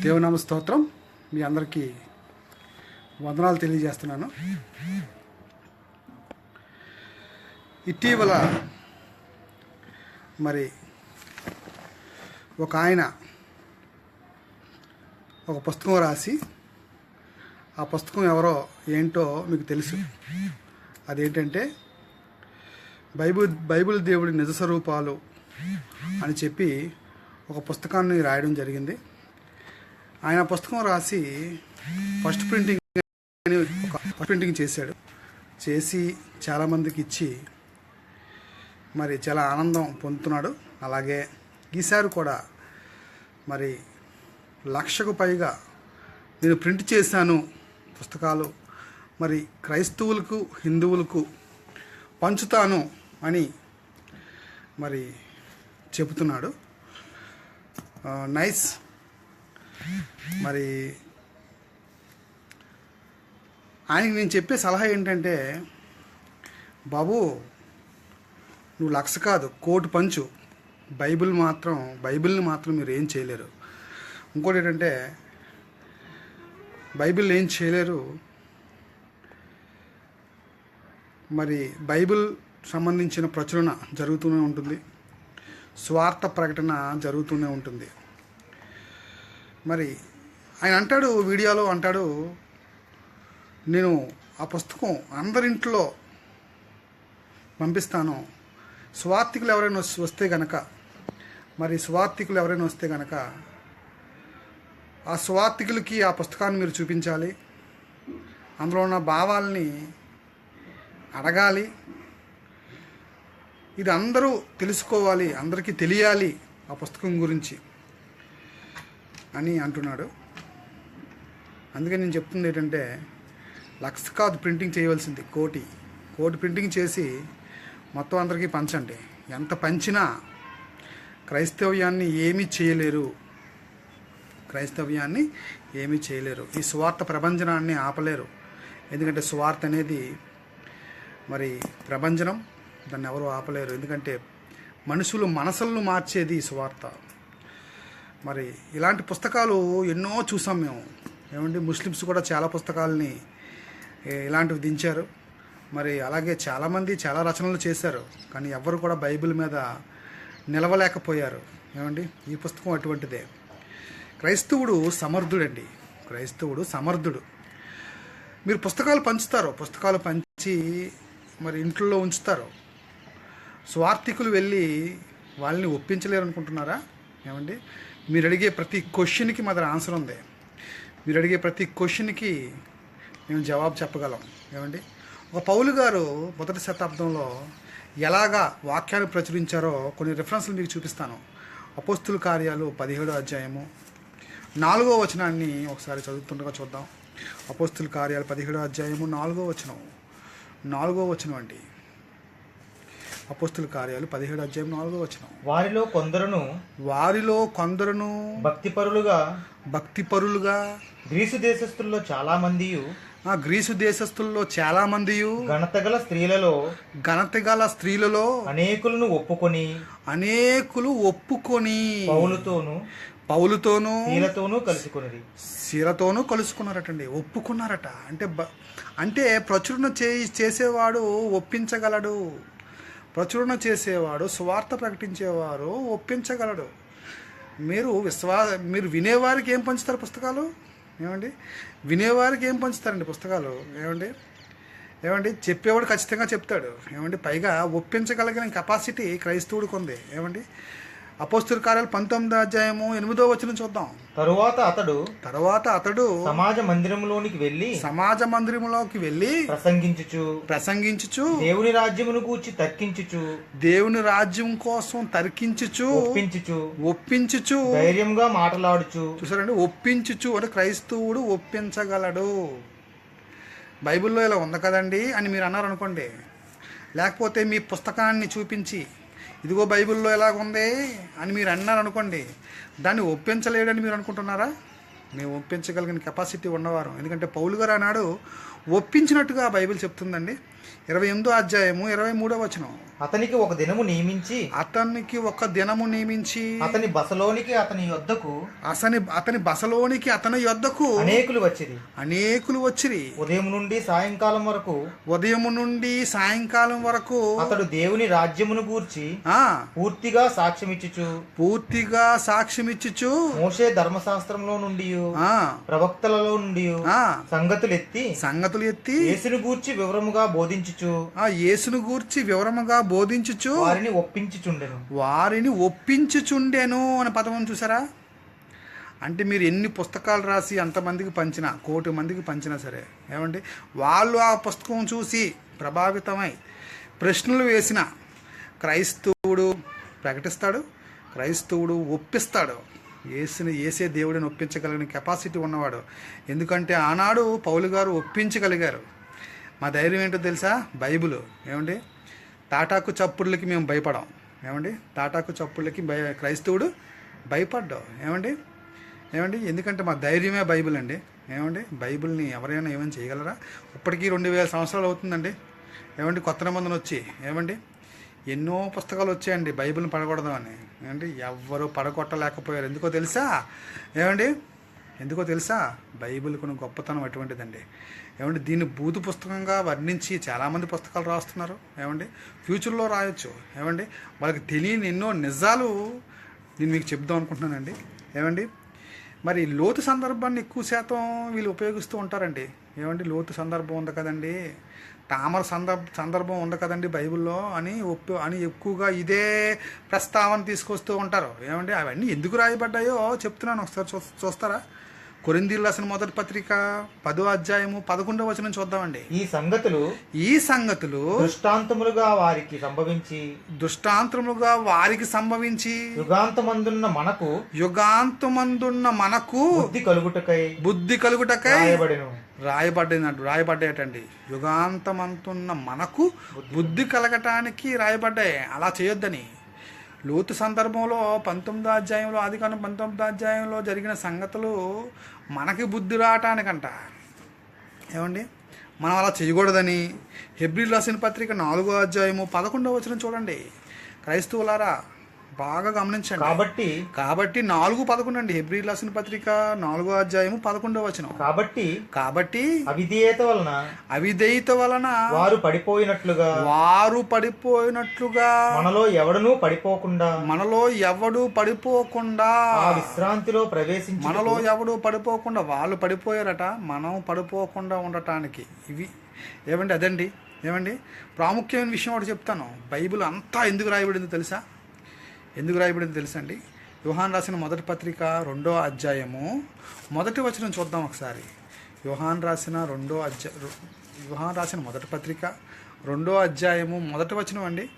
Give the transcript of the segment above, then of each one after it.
దేవనామ స్తోత్రం మీ అందరికీ వందనాలు తెలియజేస్తున్నాను. ఇటీవల మరి ఒక ఆయన ఒక పుస్తకం రాసి ఆ పుస్తకం ఎవరో ఏంటో మీకు తెలుసు. అదేంటంటే బైబిల్ బైబిల్ దేవుడి నిజ స్వరూపాలు అని చెప్పి ఒక పుస్తకాన్ని రాయడం జరిగింది. ఆయన పుస్తకం రాసి ఫస్ట్ ప్రింటింగ్ అని ఒక ఫస్ట్ ప్రింటింగ్ చేశాడు. చేసి చాలామందికి ఇచ్చి మరి చాలా ఆనందం పొందుతున్నాడు. అలాగే ఈసారి కూడా మరి లక్షకు పైగా నేను ప్రింట్ చేశాను పుస్తకాలు. మరి క్రైస్తవులకు హిందువులకు పంచుతాను అని మరి చెబుతున్నాడు. నైస్. మరి ఆయనకి నేను చెప్పే సలహా ఏంటంటే బాబు నువ్వు లక్ష కాదు కోటి పంచు. బైబిల్ మాత్రం బైబిల్ని మాత్రం మీరు ఏం చేయలేరు. ఇంకోటి ఏంటంటే బైబిల్ ఏం చేయలేరు. మరి బైబిల్ సంబంధించిన ప్రచురణ జరుగుతూనే ఉంటుంది. స్వార్థ ప్రకటన జరుగుతూనే ఉంటుంది. మరి ఆయన అంటాడు వీడియోలో అంటాడు నేను ఆ పుస్తకం అందరింట్లో పంపిస్తాను. స్వార్థికులు ఎవరైనా వస్తే గనక మరి స్వార్థికులు ఎవరైనా వస్తే గనక ఆ స్వార్థికులకి ఆ పుస్తకాన్ని మీరు చూపించాలి. అందులో ఉన్న భావాల్ని అడగాలి. ఇది అందరూ తెలుసుకోవాలి అందరికీ తెలియాలి ఆ పుస్తకం గురించి. అని అంటున్నాడు. అందుకే నేను చెప్తుంది ఏంటంటే లక్ష కాదు ప్రింటింగ్ చేయవలసింది కోటి. కోటి ప్రింటింగ్ చేసి మొత్తం అందరికీ పంచండి. ఎంత పంచినా క్రైస్తవ్యాన్ని ఏమీ చేయలేరు. క్రైస్తవ్యాన్ని ఏమీ చేయలేరు. ఈ స్వార్థ ప్రభంజనాన్ని ఆపలేరు. ఎందుకంటే స్వార్థ అనేది మరి ప్రభంజనం. దాన్ని ఎవరు ఆపలేరు. ఎందుకంటే మనుషులు మనసులను మార్చేది ఈ స్వార్థ. మరి ఇలాంటి పుస్తకాలు ఎన్నో చూసాం మేము. ఏమండి ముస్లిమ్స్ కూడా చాలా పుస్తకాలని ఇలాంటివి దించారు. మరి అలాగే చాలామంది చాలా రచనలు చేశారు కానీ ఎవరు కూడా బైబిల్ మీద నిలవలేకపోయారు. ఏమండి ఈ పుస్తకం అటువంటిదే. క్రైస్తవుడు సమర్థుడండి. క్రైస్తవుడు సమర్థుడు. మీరు పుస్తకాలు పంచుతారు పుస్తకాలు పంచి మరి ఇంట్లో ఉంచుతారు. స్వార్థికులు వెళ్ళి వాళ్ళని ఒప్పించలేరు అనుకుంటున్నారా ఏమండి మీరు అడిగే ప్రతి క్వశ్చన్కి మా దగ్గర ఆన్సర్ ఉంది. మీరు అడిగే ప్రతి క్వశ్చన్కి మేము జవాబు చెప్పగలం. ఏమండి? ఒక పౌలు గారు మొదటి శతాబ్దంలో ఎలాగా వాక్యాన్ని ప్రచురించారో కొన్ని రిఫరెన్స్లు మీకు చూపిస్తాను. అపోస్తుల కార్యాలు పదిహేడో అధ్యాయము. నాలుగో వచనాన్ని ఒకసారి చదువుతుండగా చూద్దాం. అపోస్తుల కార్యాలు పదిహేడో అధ్యాయము నాలుగో వచనం. నాలుగో వచనం అండి. అపోస్తుల కార్యాలు పదిహేడు అధ్యాయం నాలుగో వచనం. వారిలో కొందరును వారిలో కొందరును భక్తిపరులుగా భక్తిపరులుగా గ్రీసు దేశస్థుల్లో చాలా మంది ఆ గ్రీసు దేశస్థుల్లో చాలా మంది ఘనతగల స్త్రీలలో ఘనత గల స్త్రీలలో అనేకులను ఒప్పుకొని అనేకులు ఒప్పుకొని పౌలుతోను పౌలుతోనూ స్త్రీలతోనూ కలుసుకున్నది శీలతోనూ కలుసుకున్నారటండి ఒప్పుకున్నారట. అంటే అంటే ప్రచురణ చే చేసేవాడు ఒప్పించగలడు. ప్రచురణ చేసేవాడు స్వార్థ ప్రకటించేవారు ఒప్పించగలడు. మీరు విశ్వా మీరు వినేవారికి ఏం పంచుతారు పుస్తకాలు? ఏమండి? వినేవారికి ఏం పంచుతారండి పుస్తకాలు? ఏమండి? ఏమండి? చెప్పేవాడు ఖచ్చితంగా చెప్తాడు. ఏమండి? పైగా ఒప్పించగలిగిన కెపాసిటీ క్రైస్తవుడికి ఉంది. ఏమండి? అపోస్తుల కార్యాలు పంతొమ్మిదో అధ్యాయము ఎనిమిదో వచ్చిన చూద్దాం. తరువాత అతడు తర్వాత అతడు సమాజ మందిరంలోనికి వెళ్ళి సమాజ మందిరంలోకి వెళ్ళి ప్రసంగించుచు ప్రసంగించుచు దేవుని రాజ్యమును గూర్చి తర్కించుచు దేవుని రాజ్యం కోసం తర్కించుచు ఒప్పించుచు ఒప్పించుచు ధైర్యంగా మాటలాడుచు. చూసారండి? ఒప్పించుచు అంటే క్రైస్తవుడు ఒప్పించగలడు. బైబిల్లో ఇలా ఉంది కదండి అని మీరు అన్నారు అనుకోండి లేకపోతే మీ పుస్తకాన్ని చూపించి ఇదిగో బైబిల్లో ఎలాగుంది అని మీరు అన్నారు అనుకోండి దాన్ని ఒప్పించలేడని మీరు అనుకుంటున్నారా? మేము ఒప్పించగలిగిన కెపాసిటీ ఉన్నవారు. ఎందుకంటే పౌలు గారు అన్నాడు ఒప్పించినట్టుగా బైబిల్ చెప్తుందండి. ఇరవై ఎనిమిదో అధ్యాయము ఇరవై మూడో వచనం. అతనికి ఒక దినము నియమించి అతనికి ఒక దినము నియమించి అతని బసలోనికి అతని యొద్దకు అతని అతని బసలోనికి అతని యొద్దకు అనేకులు వచ్చిరి. అనేకులు వచ్చిరి. ఉదయం నుండి సాయంకాలం వరకు ఉదయం నుండి సాయంకాలం వరకు అతడు దేవుని రాజ్యమును గూర్చి ఆ పూర్తిగా సాక్ష్యమిచ్చుచు పూర్తిగా సాక్ష్యమిచ్చుచు మోషే ధర్మశాస్త్రంలో నుండి ఆ ప్రవక్తలలో నుండి ఆ సంగతులు ఎత్తి సంగతులు ఎత్తి యేసుని గూర్చి వివరముగా బోధించుచు ఆ యేసును గూర్చి వివరముగా బోధించుచు? వారిని ఒప్పించుచుండెను. వారిని ఒప్పించుచుండెను అనే పదం చూసారా? అంటే మీరు ఎన్ని పుస్తకాలు రాసి అంతమందికి పంచినా కోటి మందికి పంచినా సరే ఏమండి? వాళ్ళు ఆ పుస్తకం చూసి ప్రభావితమై ప్రశ్నలు వేసిన క్రైస్తవుడు ప్రకటిస్తాడు క్రైస్తవుడు ఒప్పిస్తాడు. ఏసుని ఏసే దేవుడిని ఒప్పించగలిగిన కెపాసిటీ ఉన్నవాడు. ఎందుకంటే ఆనాడు పౌలు గారు ఒప్పించగలిగారు. మా ధైర్యం ఏంటో తెలుసా? బైబిల్. ఏమండి? తాటాకు చప్పుళ్ళకి మేము భయపడాం. ఏమండి? తాటాకు చప్పుళ్ళకి భయ క్రైస్తవుడు భయపడ్డావు ఏమండి? ఏమండి? ఎందుకంటే మా ధైర్యమే బైబిల్ అండి. ఏమండి? బైబిల్ని ఎవరైనా ఏమైనా చేయగలరా? ఇప్పటికీ రెండు వేల సంవత్సరాలు అవుతుందండి. ఏమండి? కొత్త నిబంధన వచ్చి ఏమండి? ఎన్నో పుస్తకాలు వచ్చాయండి బైబిల్ని పడకూడదామని ఏమండి? ఎవ్వరూ పడగొట్టలేకపోయారు. ఎందుకో తెలుసా? ఏమండి? ఎందుకో తెలుసా? బైబిల్ కొన్ని గొప్పతనం అటువంటిదండి. ఏమండి దీన్ని బూతు పుస్తకంగా వర్ణించి చాలామంది పుస్తకాలు రాస్తున్నారు. ఏమండి ఫ్యూచర్లో రాయొచ్చు. ఏమండి వాళ్ళకి తెలియని ఎన్నో నిజాలు నేను మీకు చెప్దాం అనుకుంటున్నానండి. ఏమండి మరి లోతు సందర్భాన్ని ఎక్కువ శాతం వీళ్ళు ఉపయోగిస్తూ ఉంటారండి. ఏమండి లోతు సందర్భం ఉంది కదండి. తామర సందర్భ సందర్భం ఉంది కదండి బైబిల్లో అని ఒప్పు అని ఎక్కువగా ఇదే ప్రస్తావన తీసుకొస్తూ ఉంటారు. ఏమండి అవన్నీ ఎందుకు రాయబడ్డాయో చెప్తున్నాను. ఒకసారి చూ చూస్తారా? కొరిందీలు రాసిన మొదటి పత్రిక పదో అధ్యాయము పదకొండవ వచనం చూద్దామండి. ఈ సంగతులు ఈ సంగతులు దృష్టాంతములుగా వారికి సంభవించి దృష్టాంతములుగా వారికి సంభవించి యుగాంతమందున్న మనకు యుగాంతమందున్న మనకు బుద్ధి కలుగుటకై బుద్ధి కలుగుటకై రాయబడెను. రాయబడినట్టు రాయబడ్డాయటండి. యుగాంతమంతున్న మనకు బుద్ధి కలగటానికి రాయబడ్డాయి. అలా చేయొద్దని. లోతు సందర్భంలో పంతొమ్మిదో అధ్యాయంలో ఆది పంతొమ్మిదో అధ్యాయంలో జరిగిన సంగతులు మనకి బుద్ధి రావటానికంట ఏమండి? మనం అలా చేయకూడదని హెబ్రిల్ రాసిన పత్రిక నాలుగో అధ్యాయము పదకొండవ వచనం చూడండి. క్రైస్తవులారా బాగా గమనించండి. కాబట్టి కాబట్టి నాలుగు పదకొండు అండి. హెబ్రిల్ రాసిన పత్రిక నాలుగో అధ్యాయము పదకొండవ వచనం. కాబట్టి కాబట్టి అవిధేయత వలన అవిధేయత వలన వారు పడిపోయినట్లుగా వారు పడిపోయినట్లుగా మనలో ఎవడనూ పడిపోకుండా మనలో ఎవడు పడిపోకుండా ఆ విశ్రాంతిలో ప్రవేశించి మనలో ఎవడు పడిపోకుండా వాళ్ళు పడిపోయారట మనం పడిపోకుండా ఉండటానికి. ఇవి ఏమండి అదండి? ఏమండి ప్రాముఖ్యమైన విషయం ఒకటి చెప్తాను. బైబిల్ అంతా ఎందుకు రాయబడింది తెలుసా? ఎందుకు రాయబడింది తెలుసండి? యోహాన్ రాసిన మొదటి పత్రిక రెండో అధ్యాయము. మొదటి వచనం చూద్దాం ఒకసారి. యోహాన్ రాసిన రెండో అధ్యాయ యోహాన్ రాసిన మొదటి పత్రిక రెండో అధ్యాయము మొదటి వచనం అండి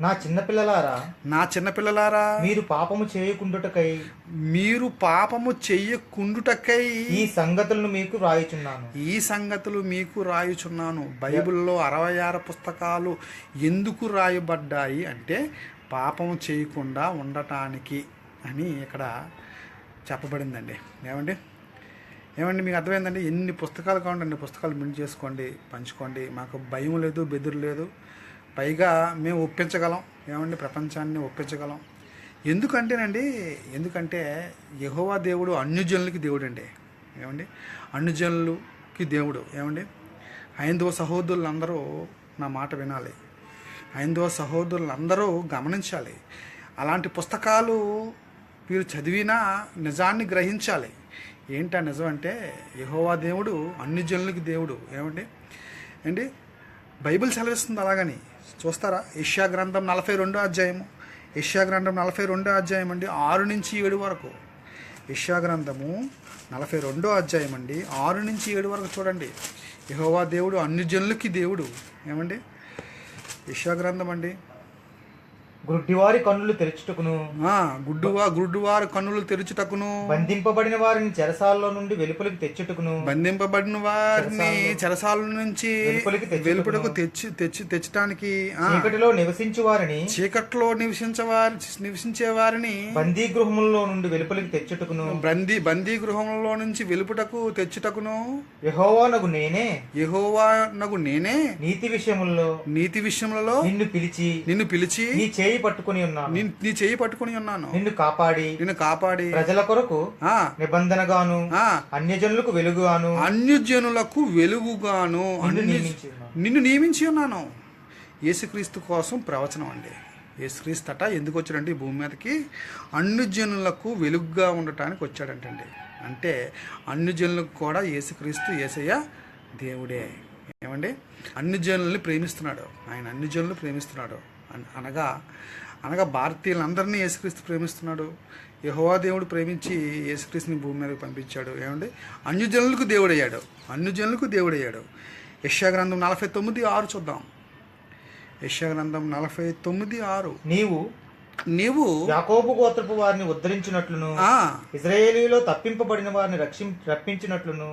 నా చిన్నపిల్లలారా నా చిన్నపిల్లలారా మీరు పాపము చేయకుండుటకై మీరు పాపము చెయ్యకుండుటకై ఈ సంగతులను మీకు రాయుచున్నాను. ఈ సంగతులు మీకు రాయుచున్నాను. బైబిల్లో అరవై ఆరు పుస్తకాలు ఎందుకు రాయబడ్డాయి అంటే పాపం చేయకుండా ఉండటానికి అని ఇక్కడ చెప్పబడిందండి. ఏమండి? ఏమండి మీకు అర్థమైందండి? ఎన్ని పుస్తకాలు అన్ని పుస్తకాలు మింట్ చేసుకోండి పంచుకోండి. మాకు భయం లేదు బెదురు లేదు. పైగా మేము ఒప్పించగలం. ఏమండి? ప్రపంచాన్ని ఒప్పించగలం. ఎందుకంటేనండి ఎందుకంటే యహోవా దేవుడు అన్యజనులకి దేవుడు అండి ఏమండి? అన్యజనులకి దేవుడు. ఏమండి? హైందవ సహోదరులందరూ నా మాట వినాలి. హైందవ సహోదరులందరూ గమనించాలి. అలాంటి పుస్తకాలు వీరు చదివినా నిజాన్ని గ్రహించాలి. ఏంటా నిజం అంటే యహోవా దేవుడు అన్ని జనులకి దేవుడు. ఏమండి? అండి బైబిల్ సెలవిస్తుంది అలాగని. చూస్తారా? యష్యా గ్రంథం నలభై రెండో అధ్యాయము. యష్యా గ్రంథం నలభై రెండో అధ్యాయం అండి. ఆరు నుంచి ఏడు వరకు. యష్యా గ్రంథము నలభై రెండో అధ్యాయం అండి. ఆరు నుంచి ఏడు వరకు చూడండి. యహోవా దేవుడు అన్ని జనులకి దేవుడు. ఏమండి? యష్యా గ్రంథం అండి. గుడ్డివారి కన్నులు తెరుచుటకును. ఆ, గుడ్డువా గుడ్డువారు కన్నులు తెరుచుటకును. బంధింపబడిన వారిని చెరసాలలో నుండి వెలుపలికి తెచ్చుటకును. బంధింపబడిన వారిని చెరసాల నుంచి వెలుపలికి తెచ్చి తెచ్చి తెచ్చటానికి చీకటిలో నివసించు వారిని. చీకట్లో నివసించవారి నివసించే వారిని బందీ గృహములలో నుండి వెలుపలికి తెచ్చుటకును. బందీ బందీ గృహంలో నుంచి వెలుపుటకు తెచ్చుటకును. యెహోవానగు నేనే. యెహోవా నగు నేనే. నీతి విషయములలో నీతి విషయములలో నిన్ను పిలిచి నిన్ను పిలిచి నీ చేయి పట్టుకుని ఉన్నాను. నీ నీ చేయి పట్టుకుని ఉన్నాను. నిన్ను కాపాడి నిన్ను కాపాడి. ప్రజల కొరకు ఆ. నిబంధనగాను ఆ. అన్యజనులకు వెలుగుగాను అన్యజనులకు వెలుగుగాను నిన్ను నియమించి ఉన్నాను. యేసుక్రీస్తు కోసం ప్రవచనం అండి. యేసుక్రీస్తు అట ఎందుకు వచ్చాడంటే ఈ భూమి మీదకి? అన్యజనులకు వెలుగుగా ఉండటానికి వచ్చాడంటండి. అంటే అన్యజనులకు కూడా యేసుక్రీస్తు యేసయ్య దేవుడే. ఏమండి? అన్ని జనుల్ని ప్రేమిస్తున్నాడు. ఆయన అన్ని జనులు ప్రేమిస్తున్నాడు. అనగా అనగా భారతీయులందరినీ యేసుక్రీస్తు ప్రేమిస్తున్నాడు. యెహోవా దేవుడు ప్రేమించి యేసుక్రీస్తుని భూమి మీదకి పంపించాడు. ఏమంటే అన్యజనులకు దేవుడయ్యాడు. అన్యజనులకు దేవుడయ్యాడు. యశాగ్రంథం గ్రంథం నలభై తొమ్మిది ఆరు చూద్దాం. యశాగ్రంథం గ్రంథం నలభై తొమ్మిది ఆరు. నీవు నీవు యాకోబు గోత్రపు వారిని ఉద్ధరించినట్లును ఇజ్రాయేలీలో తప్పింపబడిన వారిని రక్షి రప్పించినట్లును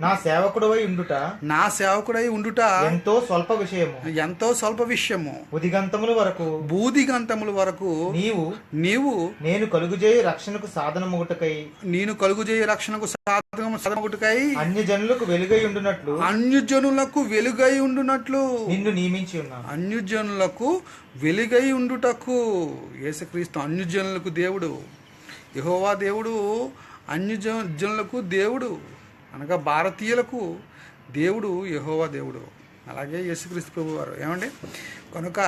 నా సేవకుడవై ఉండుట నా సేవకుడై ఉండుట ఎంతో స్వల్ప విషయము. ఎంతో స్వల్ప విషయము. ఉదిగంతముల వరకు బూదిగంతముల వరకు నీవు నీవు నేను కలుగుజేయి రక్షణకు సాధనముగుటకై నేను కలుగుజేయ రక్షణకు సాధకం సాధకుడికై అన్యజనులకు వెలుగై ఉండునట్లు అన్యుజనులకు వెలుగై ఉండునట్లు నిన్ను నియమించి ఉన్నాను. అన్యుజనులకు వెలుగై ఉండుటకు యేసుక్రీస్తు అన్యుజనులకు దేవుడు యహోవా దేవుడు అన్యుజనులకు దేవుడు అనగా భారతీయులకు దేవుడు యహోవా దేవుడు అలాగే యేసుక్రీస్తు ప్రభు వారు ఏమండి? కనుక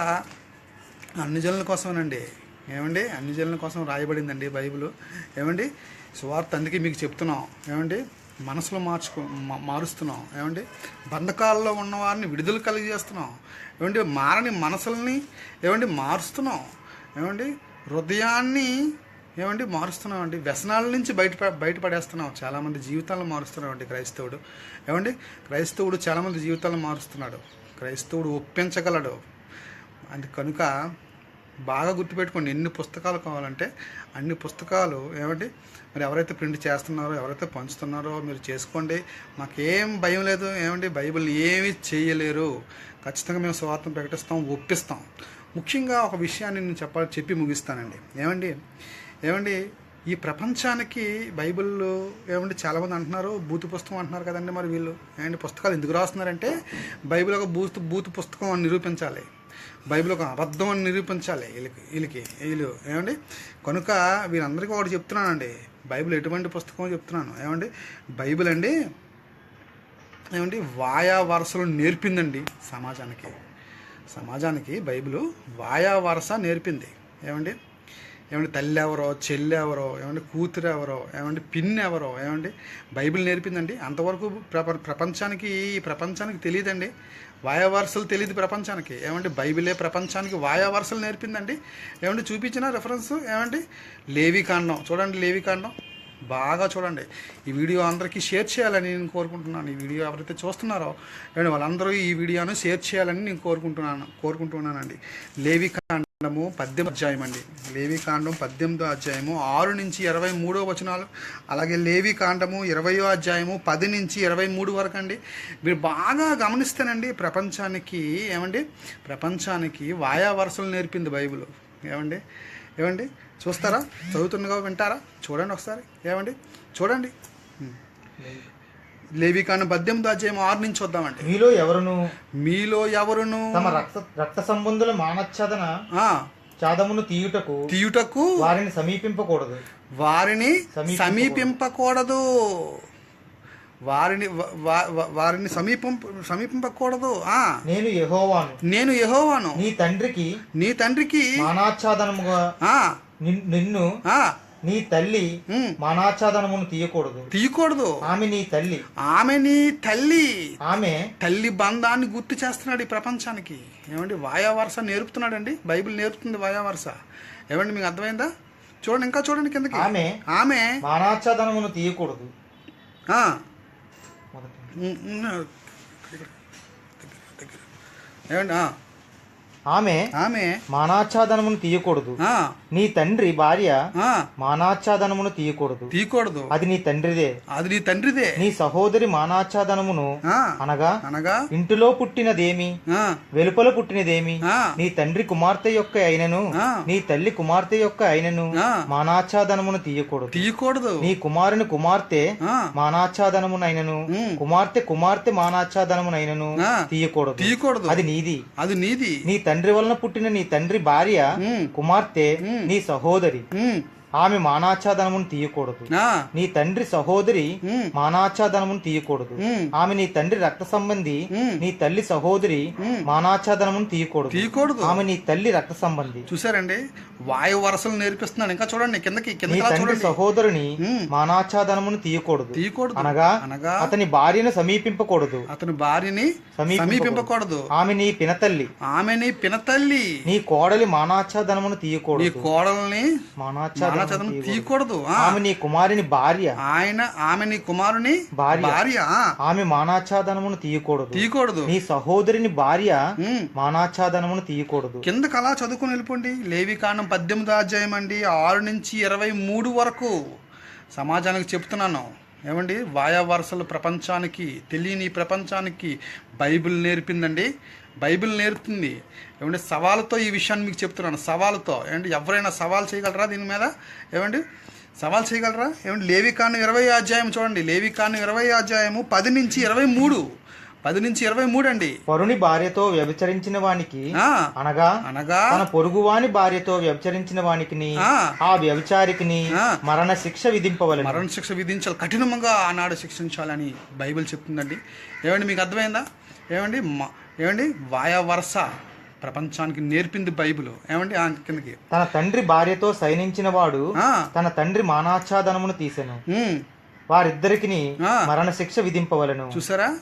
అన్యజనుల కోసమేనండి. ఏమండి? అన్ని జనుల కోసం రాయబడిందండి బైబిల్. ఏమండి? సువార్త అందుకే మీకు చెప్తున్నాం. ఏమండి? మనసులో మార్చుకో మారుస్తున్నాం. ఏమండి? బంధకాల్లో ఉన్న వారిని విడుదల కలిగజేస్తున్నాం. ఏమండి? మారని మనసుల్ని ఏమండి? మారుస్తున్నాం. ఏమండి? హృదయాన్ని ఏమండి? మారుస్తున్నాం అండి. వ్యసనాల నుంచి బయట బయటపడేస్తున్నాం చాలామంది జీవితాలను మారుస్తున్నాం అండి క్రైస్తవుడు. ఏమండి? క్రైస్తవుడు చాలామంది జీవితాలను మారుస్తున్నాడు. క్రైస్తవుడు ఒప్పించగలడు. అండ్ కనుక బాగా గుర్తుపెట్టుకోండి. ఎన్ని పుస్తకాలు కావాలంటే అన్ని పుస్తకాలు ఏమండి? మరి ఎవరైతే ప్రింట్ చేస్తున్నారో ఎవరైతే పంచుతున్నారో మీరు చేసుకోండి. మాకేం భయం లేదు. ఏమండి? బైబిల్ ఏమీ చేయలేరు. ఖచ్చితంగా మేము స్వార్థం ప్రకటిస్తాం ఒప్పిస్తాం. ముఖ్యంగా ఒక విషయాన్ని నేను చెప్పాలి చెప్పి ముగిస్తానండి. ఏమండి? ఏమండి? ఈ ప్రపంచానికి బైబిల్లో ఏమండి? చాలామంది అంటున్నారు బూతు పుస్తకం అంటున్నారు కదండి మరి వీళ్ళు. ఏమంటే పుస్తకాలు ఎందుకు రాస్తున్నారంటే బైబిల్ ఒక బూతు బూతు పుస్తకం అని నిరూపించాలి. బైబిల్ ఒక అబద్ధం అని నిరూపించాలి. వీళ్ళకి వీళ్ళకి వీళ్ళు ఏమండి? కనుక వీళ్ళందరికీ ఒకటి చెప్తున్నానండి. బైబిల్ ఎటువంటి పుస్తకం చెప్తున్నాను. ఏమండి? బైబిల్ అండి ఏమండి? వాయా వరసలు నేర్పిందండి సమాజానికి. సమాజానికి బైబిల్ వాయా వరస నేర్పింది. ఏమండి? ఏమండి? తల్లి ఎవరో చెల్లి ఎవరో ఏమండి? కూతురు ఎవరో ఏమండి? పిన్ ఎవరో ఏమండి? బైబిల్ నేర్పిందండి. అంతవరకు ప్రపంచానికి ఈ ప్రపంచానికి తెలియదండి. వాయా తెలియదు ప్రపంచానికి. ఏమంటే బైబిలే ప్రపంచానికి వాయా వరసలు నేర్పిందండి? ఏమండి చూపించిన రెఫరెన్స్ ఏమండి? లేవికాండం చూడండి లేవికాండం బాగా చూడండి. ఈ వీడియో అందరికీ షేర్ చేయాలని నేను కోరుకుంటున్నాను. ఈ వీడియో ఎవరైతే చూస్తున్నారో ఏమండి వాళ్ళందరూ ఈ వీడియోను షేర్ చేయాలని నేను కోరుకుంటున్నాను కోరుకుంటున్నానండి. కాండము పద్దెనిమిది అధ్యాయం అండి. లేవికాండం పద్దెనిమిదో అధ్యాయము ఆరు నుంచి ఇరవై మూడో వచనాలు అలాగే లేవి కాండము ఇరవయో అధ్యాయము పది నుంచి ఇరవై మూడు వరకు అండి. మీరు బాగా గమనిస్తేనండి ప్రపంచానికి ఏమండి? ప్రపంచానికి వాయా వరసలు నేర్పింది బైబిల్. ఏమండి? ఏమండి? చూస్తారా? చదువుతుండగా వింటారా? చూడండి ఒకసారి. ఏమండి? చూడండి. లేవికాండం పద్దెనిమిది అధ్యాయం ఆరు నుంచి చూద్దామండి మీలో ఎవరును? మీలో ఎవరును? తమ రక్త రక్త సంబంధుల మానచ్ఛదన ఆ, చాదమును తీయుటకు తీయుటకు వారిని సమీపింపకూడదు. వారిని సమీపింపకూడదు. వారిని వారిని సమీపింప సమీపింపకూడదు. ఆ. నేను యెహోవాను. నేను యెహోవాను. నీ తండ్రికి నీ తండ్రికి మానాచ్ఛాదనముగా నిన్ను ఆ. నీ తల్లి మానాచ్ఛాదనమును తీయకూడదు. తీయకూడదు. ఆమె నీ తల్లి. ఆమె నీ తల్లి. ఆమె తల్లి బంధాన్ని గుర్తు చేస్తున్నాడు ఈ ప్రపంచానికి. ఏమండి వాయా వరస నేర్పుతున్నాడండి? బైబిల్ నేర్పుతుంది వాయా వరస ఏమండి మీకు అర్థమైందా? చూడండి ఇంకా చూడండి కిందకి. ఆమె ఆమె మానాచ్ఛాదనమును తీయకూడదు. ఏమండి ఆమె ఆమె మానాచ్ఛాదనమును తీయకూడదు. నీ తండ్రి భార్య మానాచ్ఛాదనమును తీయకూడదు. తీయకూడదు. అది నీ తండ్రిదే. అది నీ తండ్రిదే. నీ సహోదరి మానాచ్ఛాదనమును అనగా అనగా? ఇంటిలో పుట్టినదేమి? వెలుపల పుట్టినదేమి? నీ తండ్రి కుమార్తె యొక్క అయినను. నీ తల్లి కుమార్తె యొక్క అయినను. మానాచ్ఛాదనమును తీయకూడదు. తీయకూడదు. నీ కుమారుని కుమార్తె మానాచ్ఛాదనమునైనను. కుమార్తె కుమార్తె మానాచ్ఛాదనమునైనను. తీయకూడదు. తీయకూడదు. అది నీది. అది నీది. నీ తండ్రి వలన పుట్టిన నీ తండ్రి భార్య కుమార్తె. నీ సహోదరి ఉమ్, ఆమె మానాచ్ఛాదనమును తీయకూడదు. నీ తండ్రి సహోదరి మానాచ్ఛాదనమును తీయకూడదు. ఆమె నీ తండ్రి రక్త సంబంధి. నీ తల్లి సహోదరి. మానాచ్ఛాదనమును తీయకూడదు. తీయకూడదు. ఆమె నీ తల్లి రక్త సంబంధి. చూసారండి? వాయు వరసలు నేర్పిస్తున్నాను ఇంకా చూడండి కిందకి నీ తండ్రి సహోదరుని. మానాచ్ఛాదనమును తీయకూడదు. తీయకూడదు. అనగా అనగా అతని భార్యను సమీపింపకూడదు. అతని భార్యని సమీపింపకూడదు. ఆమె నీ పినతల్లి. ఆమెని పినతల్లి. నీ కోడలి మానాచ్ఛాదనమును నీ తీయకూడదు కోడల్ని మానాచ్ఛాదనమును మానచదనం తీయకూడదు. తీయకూడదు ఆమె నీ కుమారుని భార్య. ఆయన ఆమె నీ కుమారుని భార్య. ఆమె మానాచ్ఛాదనమును తీయకూడదు. తీయకూడదు. నీ సహోదరిని భార్య. మానాచ్ఛాదనమును తీయకూడదు. కిందకి అలా చదువుకుని వెళ్ళిపోండి. లేవి కాండం పద్దెనిమిది అధ్యాయం అండి ఆరు నుంచి ఇరవై మూడు వరకు సమాజానికి చెప్తున్నాను. ఏమండి? వాయా వరసలు ప్రపంచానికి తెలియని ప్రపంచానికి బైబిల్ నేర్పిందండి. బైబిల్ నేర్పుతుంది. ఏమండి సవాలుతో ఈ విషయాన్ని మీకు చెప్తున్నాను. సవాలుతో. ఏమండి ఎవరైనా సవాల్ చేయగలరా దీని మీద? ఏమండి సవాల్ చేయగలరా? ఏమండి లేవి కాండం ఇరవై అధ్యాయం చూడండి. లేవి కాండం ఇరవై అధ్యాయము పది నుంచి ఇరవై మూడు. పది నుంచి ఇరవై మూడు అండి. పరుని భార్యతో వ్యభిచరించిన వానికి అనగా అనగా తన పొరుగువాని భార్యతో వ్యభిచరించిన వానికి ఆ. వ్యభిచారికిని. మరణ శిక్ష విధింపవలను. మరణ శిక్ష విధించాలి. కఠినంగా ఆనాడు శిక్షించాలని బైబిల్ చెప్తుందండి. ఏమండి మీకు అర్థమైందా? ఏమండి ఏమండి? వాయా వరస ప్రపంచానికి నేర్పింది బైబిల్. ఏమండి? ఆ కిందకి. తన తండ్రి భార్యతో సైనించిన వాడు తన తండ్రి మానాచ్ఛాదనమును తీసెను. వారిద్దరికి. మరణ శిక్ష విధింపవలను. చూసారా?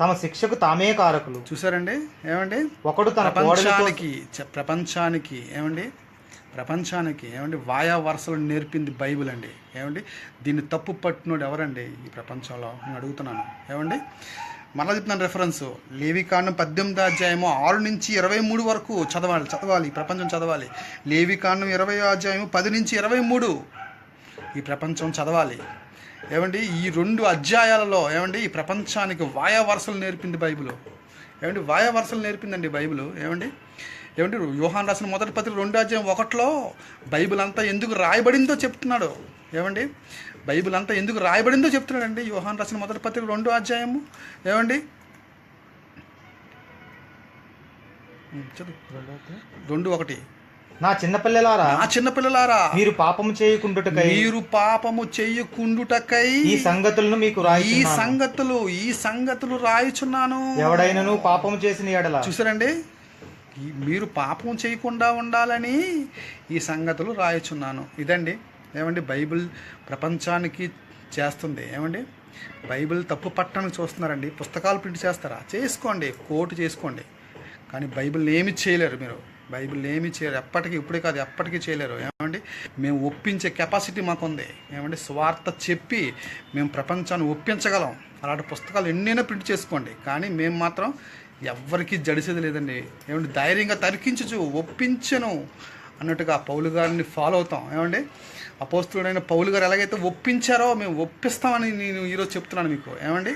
తమ శిక్షకు తామే కారకులు. చూసారండి? ఏమండి? ఒకడు తన ప్రపంచానికి ప్రపంచానికి ఏమండి? ప్రపంచానికి ఏమండి? వాయా వరసలు నేర్పింది బైబిల్ అండి ఏమండి? దీన్ని తప్పు పట్టినోడు ఎవరండి ఈ ప్రపంచంలో? నేను అడుగుతున్నాను. ఏమండి? మళ్ళీ చెప్తున్నాను రెఫరెన్స్ లేవికాండం పద్దెనిమిది అధ్యాయము ఆరు నుంచి ఇరవై మూడు వరకు చదవాలి చదవాలి ప్రపంచం చదవాలి. లేవికాండం ఇరవై అధ్యాయము పది నుంచి ఇరవై మూడు. ఈ ప్రపంచం చదవాలి. ఏమండి? ఈ రెండు అధ్యాయాలలో ఏమండి? ఈ ప్రపంచానికి వాయా వరసలు నేర్పింది బైబిల్. ఏమండి? వాయా వరసలు నేర్పిందండి బైబిల్. ఏమండి? ఏమండి? వ్యూహాన్ రాసిన మొదటి పత్రిక రెండు అధ్యాయం ఒకటిలో బైబిల్ అంతా ఎందుకు రాయబడిందో చెప్తున్నాడు. ఏమండి? బైబిల్ అంతా ఎందుకు రాయబడిందో చెప్తున్నాడండి. యోహాన్ రాసిన మొదటి పత్రిక రెండు అధ్యాయము. ఏమండి? రెండు ఒకటి. నా చిన్నపిల్లలారా నా చిన్నపిల్లలారా మీరు పాపము చేయకుండుటకై మీరు పాపము చెయ్యకుండుటకై ఈ సంగతులను మీకు ఈ రాయి సంగతులు ఈ సంగతులు రాయుచున్నాను. ఎవడైనను పాపము చేసిన ఎడల. చూసారండి? ఈ- మీరు పాపం చేయకుండా ఉండాలని ఈ సంగతులు రాయుచున్నాను. ఇదండి. ఏమండి? బైబిల్ ప్రపంచానికి చేస్తుంది. ఏమండి? బైబిల్ తప్పు పట్టడానికి చూస్తున్నారండి. పుస్తకాలు ప్రింట్ చేస్తారా? చేసుకోండి. కోర్టు చేసుకోండి. కానీ బైబిల్ ఏమి చేయలేరు మీరు. బైబిల్ ఏమి చేయలేరు. ఎప్పటికీ ఇప్పుడే కాదు ఎప్పటికీ చేయలేరు. ఏమండి? మేము ఒప్పించే కెపాసిటీ మాకుంది. ఏమండి? స్వార్థ చెప్పి మేము ప్రపంచాన్ని ఒప్పించగలం. అలాంటి పుస్తకాలు ఎన్నైనా ప్రింట్ చేసుకోండి. కానీ మేము మాత్రం ఎవ్వరికీ జడిసేది లేదండి. ఏమండి? ధైర్యంగా తరికించచ్చు ఒప్పించను అన్నట్టుగా పౌలు గారిని ఫాలో అవుతాం. ఏమండి? అపోస్తుడైన పౌలు గారు ఎలాగైతే ఒప్పించారో మేము ఒప్పిస్తామని నేను ఈరోజు చెప్తున్నాను మీకు. ఏమండి?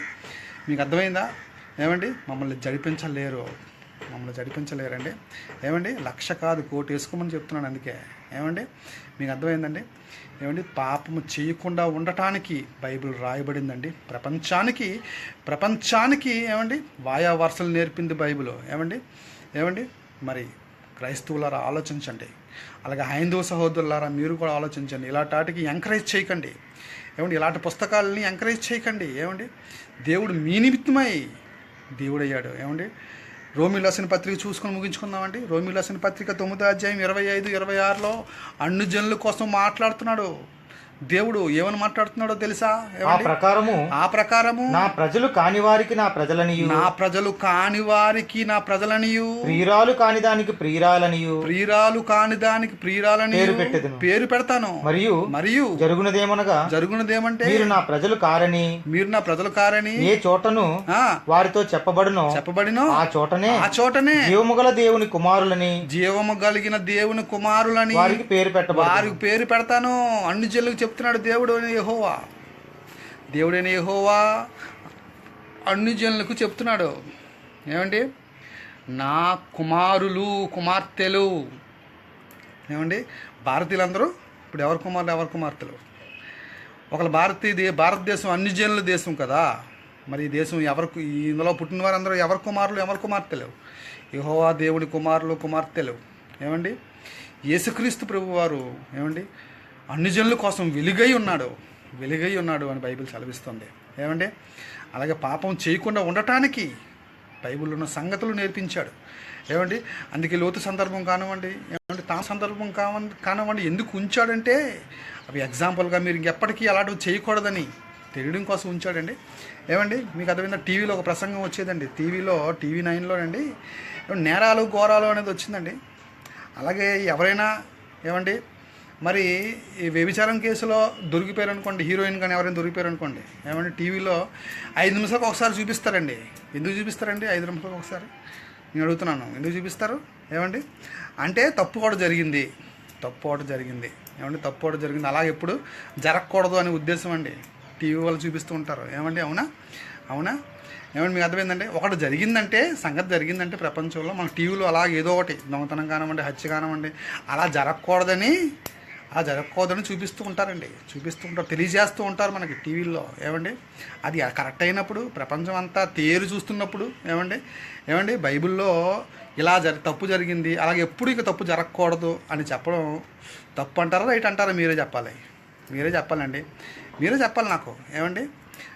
మీకు అర్థమైందా? ఏమండి? మమ్మల్ని జడిపించలేరు. మమ్మల్ని జడిపించలేరండి. ఏమండి? లక్ష కాదు కోటి వేసుకోమని చెప్తున్నాను అందుకే. ఏమండి? మీకు అర్థమైందండి? ఏమండి? పాపము చేయకుండా ఉండటానికి బైబిల్ రాయబడిందండి. ప్రపంచానికి ప్రపంచానికి ఏమండి? వాయా వరుసలు నేర్పింది బైబిల్. ఏమండి? ఏమండి? మరి క్రైస్తవులారా ఆలోచించండి. అలాగే హైందవ సహోదరులారా మీరు కూడా ఆలోచించండి. ఇలాంటి ఎంకరేజ్ చేయకండి. ఏమండి ఇలాంటి పుస్తకాలని ఎంకరేజ్ చేయకండి. ఏమండి దేవుడు మీ నిమిత్తమై దేవుడు అయ్యాడు ఏమండి రోమిలసిన పత్రిక చూసుకొని ముగించుకుందామండి. రోమిలసిన పత్రిక తొమ్మిదో అధ్యాయం ఇరవై ఐదు ఇరవై ఆరులో అన్ని జనుల కోసం మాట్లాడుతున్నాడు. దేవుడు ఏమని మాట్లాడుతున్నాడో తెలుసా? ఆ? ప్రకారము ఆ ప్రకారము నా ప్రజలు కాని వారికి నా ప్రజలనియు. నా ప్రజలు కాని వారికి నా ప్రజలనియు. ప్రియురాలు కాని దానికి ప్రియురాలనియు. ప్రియురాలు కాని దానికి ప్రియురాలని పేరు పెట్టెదను. పేరు పెడతాను. మరియు మరియు జరుగునదేమనగా జరుగునదేమంటే మీరు నా ప్రజలు కారని మీరు నా ప్రజలు కారని ఏ చోటను ఆ వారితో చెప్పబడునో చెప్పబడిన ఆ చోటనే ఆ చోటనే జీవముగల దేవుని కుమారులని జీవము కలిగిన దేవుని కుమారులని వారికి పేరు పెట్టబడు వారికి పేరు పెడతాను. అన్ని జల్లుకు చెప్తున్నాడు దేవుడు అనే యహోవా. దేవుడైన యహోవా అన్ని జనులకు చెప్తున్నాడు. ఏమండి? నా కుమారులు కుమార్తెలు. ఏమండి? భారతీయులందరూ? ఇప్పుడు ఎవరి కుమారులు ఎవరి కుమార్తెలు? ఒకళ్ళ భారతీయ భారతదేశం అన్ని జనుల దేశం కదా. మరి ఈ దేశం ఎవరికి ఇందులో పుట్టిన వారందరూ ఎవరి కుమారులు ఎవరి కుమార్తెలు? యహోవా దేవుడి కుమారులు కుమార్తెలు. ఏమండి? యేసుక్రీస్తు ప్రభువారు. ఏమండి? అన్ని జనుల కోసం వెలుగై ఉన్నాడు. వెలుగై ఉన్నాడు అని బైబిల్ సెలవిస్తుంది. ఏమంటే అలాగే పాపం చేయకుండా ఉండటానికి బైబిల్లో ఉన్న సంగతులు నేర్పించాడు. ఏమండి? అందుకే లోతు సందర్భం కానివ్వండి ఏమంటే తా సందర్భం కావండి కానివ్వండి ఎందుకు ఉంచాడంటే అవి ఎగ్జాంపుల్గా మీరు ఇంకెప్పటికీ అలాంటివి చేయకూడదని తెలియడం కోసం ఉంచాడండి. ఏమండి? మీకు అర్థమైందా? టీవీలో ఒక ప్రసంగం వచ్చేదండి. టీవీలో టీవీ నైన్లోనండి నేరాలు ఘోరాలు అనేది వచ్చిందండి. అలాగే ఎవరైనా ఏమండి? మరి ఈ వ్యభిచారం కేసులో దొరికిపోయారు అనుకోండి హీరోయిన్ కానీ ఎవరైనా దొరికిపోయారు అనుకోండి ఏమంటే టీవీలో ఐదు నిమిషాలకు ఒకసారి చూపిస్తారండి. ఎందుకు చూపిస్తారండి? ఐదు నిమిషాలకు ఒకసారి? నేను అడుగుతున్నాను. ఎందుకు చూపిస్తారు? ఏమండి? అంటే తప్పు కూడా జరిగింది. తప్పు ఒకటి జరిగింది. ఏమండి? తప్పు ఒకటి జరిగింది. అలా ఎప్పుడు జరగకూడదు అనే ఉద్దేశం అండి. టీవీ వాళ్ళు చూపిస్తూ ఉంటారు. ఏమండి? అవునా? అవునా? ఏమండి? మీకు అర్థమైందంటే ఒకటి జరిగిందంటే సంగతి జరిగిందంటే ప్రపంచంలో మన టీవీలో అలా ఏదో ఒకటి దొంగతనం కానివ్వండి హత్య కానివ్వండి అలా జరగకూడదని అలా జరగకూడదని చూపిస్తూ ఉంటారండి. చూపిస్తూ ఉంటారు తెలియజేస్తూ ఉంటారు మనకి టీవీల్లో. ఏమండి? అది కరెక్ట్ అయినప్పుడు ప్రపంచం అంతా తేరు చూస్తున్నప్పుడు ఏమండి? ఏమండి? బైబిల్లో ఇలా జరి తప్పు జరిగింది అలాగే ఎప్పుడు ఇక తప్పు జరగకూడదు అని చెప్పడం తప్పు అంటారా రైట్ అంటారా మీరే చెప్పాలి. మీరే చెప్పాలండి. మీరే చెప్పాలి నాకు. ఏమండి?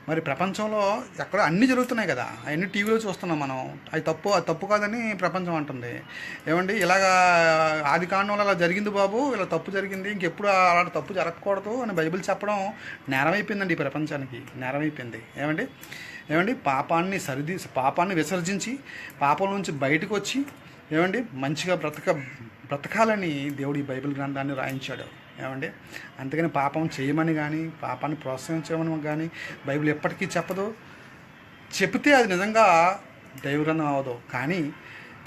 మరి ప్రపంచంలో ఎక్కడ అన్నీ జరుగుతున్నాయి కదా. అవన్నీ టీవీలో చూస్తున్నాం మనం. అది తప్పు అది తప్పు కాదని ప్రపంచం అంటుంది. ఏమండి? ఇలాగా ఆది కాండంలో అలా జరిగింది బాబు ఇలా తప్పు జరిగింది ఇంకెప్పుడు అలాంటి తప్పు జరగకూడదు అని బైబిల్ చెప్పడం నేరం అయిపోయిందండి ఈ ప్రపంచానికి. నేరం అయిపోయింది ఏమండి? ఏమండి? పాపాన్ని సరిది పాపాన్ని విసర్జించి పాపం నుంచి బయటకు వచ్చి ఏమండి? మంచిగా బ్రతక బ్రతకాలని దేవుడు ఈ బైబిల్ గ్రంథాన్ని రాయించాడు. ఏమండి? అందుకని పాపం చేయమని కానీ పాపాన్ని ప్రోత్సహించమని కానీ బైబిల్ ఎప్పటికీ చెప్పదు. చెప్తే అది నిజంగా దైవరణం అవ్వదు కానీ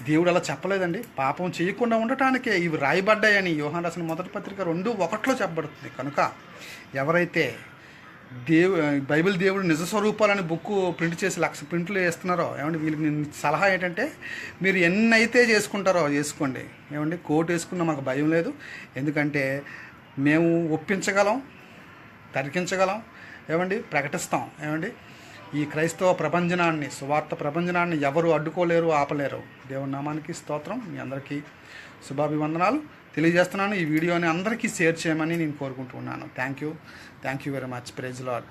దేవుడు అలా చెప్పలేదండి. పాపం చేయకుండా ఉండటానికే ఇవి రాయబడ్డాయని యోహాన్ రాసిన మొదటి పత్రిక రెండు ఒకటిలో చెప్పబడుతుంది. కనుక ఎవరైతే దేవు బైబిల్ దేవుడు నిజ స్వరూపాలని బుక్ ప్రింట్ చేసి లక్ష ప్రింట్లు వేస్తున్నారో ఏమండి? వీళ్ళకి నేను సలహా ఏంటంటే మీరు ఎన్నైతే చేసుకుంటారో చేసుకోండి ఏమండి? కోట్ వేసుకున్న మాకు భయం లేదు. ఎందుకంటే మేము ఒప్పించగలం తరికించగలం ఏమండి? ప్రకటిస్తాం. ఏమండి? ఈ క్రైస్తవ ప్రపంచనాన్ని సువార్త ప్రపంచనాన్ని ఎవరు అడ్డుకోలేరు ఆపలేరు. దేవుని నామానికి స్తోత్రం. మీ అందరికీ శుభాభివందనాలు. తెలియజేస్తున్నాను ఈ వీడియోని అందరికీ షేర్ చేయమని నేను కోరుకుంటున్నాను. Thank you thank you very much praise Lord